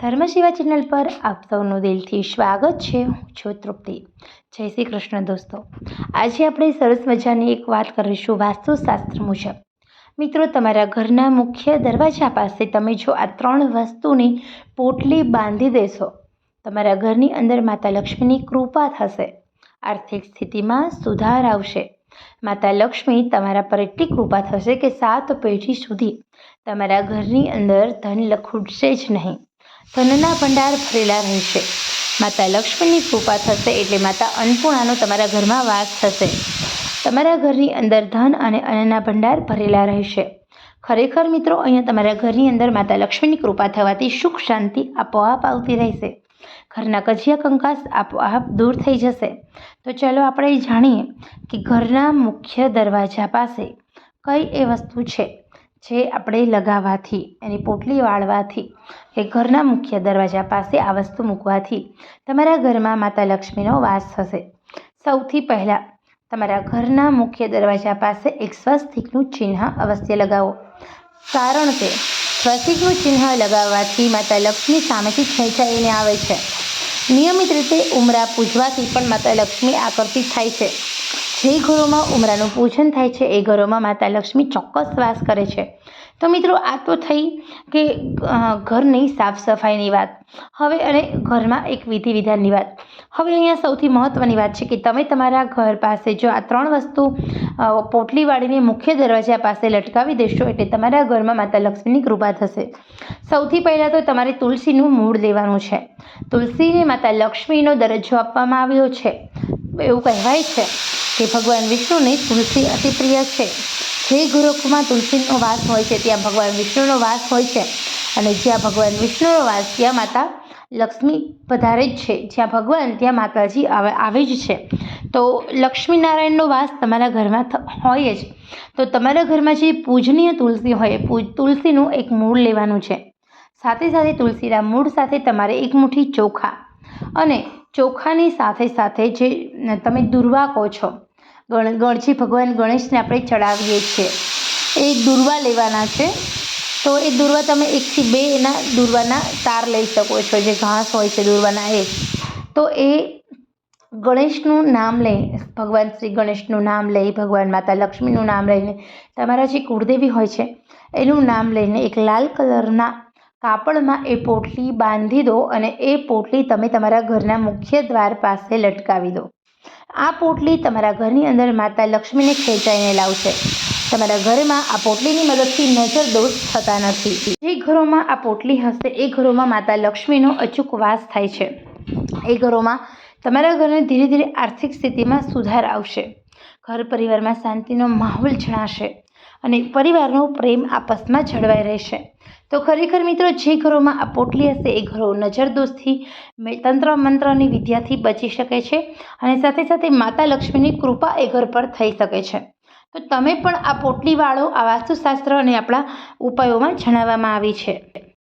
ધર્મશિવા channel પર આપ સૌનું દિલથી સ્વાગત છે. હું છું તૃપ્તિ. જય શ્રી કૃષ્ણ દોસ્તો. આજે આપણે સરસ મજાની એક વાત કરીશું વાસ્તુશાસ્ત્ર મુજબ. મિત્રો, તમારા ઘરના મુખ્ય દરવાજા પાસે તમે જો આ ત્રણ વસ્તુની પોટલી બાંધી દેશો, તમારા ઘરની અંદર માતા લક્ષ્મીની કૃપા થશે. આર્થિક સ્થિતિમાં સુધાર આવશે. માતા લક્ષ્મી તમારા પર એટલી કૃપા થશે કે સાત પેઢી સુધી તમારા ઘરની અંદર ધન લખૂટશે જ નહીં. ધનના ભંડાર ભરેલા રહેશે. માતા લક્ષ્મીની કૃપા થશે એટલે માતા અન્નપૂર્ણાનો તમારા ઘરમાં વાસ થશે. તમારા ઘરની અંદર ધન અને અન્નના ભંડાર ભરેલા રહેશે. ખરેખર મિત્રો, અહીંયા તમારા ઘરની અંદર માતા લક્ષ્મીની કૃપા થવાથી સુખ શાંતિ આપોઆપ આવતી રહેશે. ઘરના કજિયા કંકાસ આપોઆપ દૂર થઈ જશે. તો ચાલો આપણે જાણીએ કે ઘરના મુખ્ય દરવાજા પાસે કઈ એ વસ્તુ છે? જે આપણે લગાવવાથી, એની પોટલી વાળવાથી, કે ઘરના મુખ્ય દરવાજા પાસે આ વસ્તુ મૂકવાથી તમારા ઘરમાં માતા લક્ષ્મીનો વાસ થશે. સૌથી પહેલાં તમારા ઘરના મુખ્ય દરવાજા પાસે એક સ્વસ્તિકનું ચિહ્ન અવશ્ય લગાવો. કારણ કે સ્વસ્તિકનું ચિહ્ન લગાવવાથી માતા લક્ષ્મી સામેથી ખેંચાઈને આવે છે. નિયમિત રીતે ઉમરા પૂજવાથી પણ માતા લક્ષ્મી આકર્ષિત થાય છે. જે ઘરોમાં ઉમરાનું પૂજન થાય છે, એ ઘરોમાં માતા લક્ષ્મી ચોક્કસ વાસ કરે છે. તો મિત્રો, આ તો થઈ કે ઘરની સાફ સફાઈની વાત. હવે અને ઘરમાં એક વિધિ વિધાનની વાત. હવે અહીંયા સૌથી મહત્ત્વની વાત છે કે, તમે તમારા ઘર પાસે જો આ ત્રણ વસ્તુ પોટલી વાળીને મુખ્ય દરવાજા પાસે લટકાવી દેશો, એટલે તમારા ઘરમાં માતા લક્ષ્મીની કૃપા થશે. સૌથી પહેલાં તો તમારે તુલસીનું મૂળ લેવાનું છે. તુલસીને માતા લક્ષ્મીનો દરજ્જો આપવામાં આવ્યો છે. એવું કહેવાય છે. કે ભગવાન વિષ્ણુને તુલસી અતિ પ્રિય છે. જે ગૃહમાં તુલસીનો વાસ હોય છે, ત્યાં ભગવાન વિષ્ણુનો વાસ હોય છે. અને જ્યાં ભગવાન વિષ્ણુનો વાસ, ત્યાં માતા લક્ષ્મી પધારે જ છે. જ્યાં ભગવાન, ત્યાં માતાજી આવે આવે જ છે. તો લક્ષ્મીનારાયણનો વાસ તમારા ઘરમાં હોય જ. તો તમારા ઘરમાં જે પૂજનીય તુલસી હોય તુલસીનું એક મૂળ લેવાનું છે. સાથે સાથે તુલસીના મૂળ સાથે તમારે એક મુઠ્ઠી ચોખા. અને ચોખાની સાથે સાથે જે તમે દુર્વા કહો છો ગણ, ગણજી ભગવાન ગણેશને આપણે ચડાવીએ છીએ. એ દૂર્વા લેવાના છે. તો એ દુર્વા તમે એકથી બે એના દૂર્વાના તાર લઈ શકો છો. જે ઘાસ હોય છે દુર્વાના એ. તો એ ગણેશનું નામ લઈ, ભગવાન શ્રી ગણેશનું નામ લઈ, ભગવાન માતા લક્ષ્મીનું નામ લઈને, તમારા જે કુળદેવી હોય છે, એનું નામ લઈને એક લાલ કલરના કાપડમાં એ પોટલી બાંધી દો અને એ પોટલી તમે તમારા ઘરના મુખ્ય દ્વાર પાસે લટકાવી દો. આ પોટલી તમારા ઘરની અંદર માતા લક્ષ્મીને ખેંચાઈને લાવશે. તમારા ઘરમાં આ પોટલીની મદદથી નજર દોષ થતા નથી. જે ઘરોમાં આ પોટલી હશે, એ ઘરોમાં માતા લક્ષ્મીનો અચૂક વાસ થાય છે. એ ઘરોમાં તમારા ઘરને ધીરે ધીરે આર્થિક સ્થિતિમાં સુધાર આવશે. ઘર પરિવારમાં શાંતિનો માહોલ જણાશે. અને પરિવારનો પ્રેમ આપસમાં જળવાઈ રહેશે. તો ખરેખર મિત્રો, જે ઘરોમાં આ પોટલી હશે, એ ઘરો નજરદોષથી તંત્ર મંત્રની વિદ્યાથી બચી શકે છે અને સાથે સાથે માતા લક્ષ્મીની કૃપા એ ઘર પર થઈ શકે છે. તો તમે પણ આ પોટલીવાળો આ વાસ્તુશાસ્ત્ર અને આપણા ઉપાયોમાં જણાવવામાં આવી છે.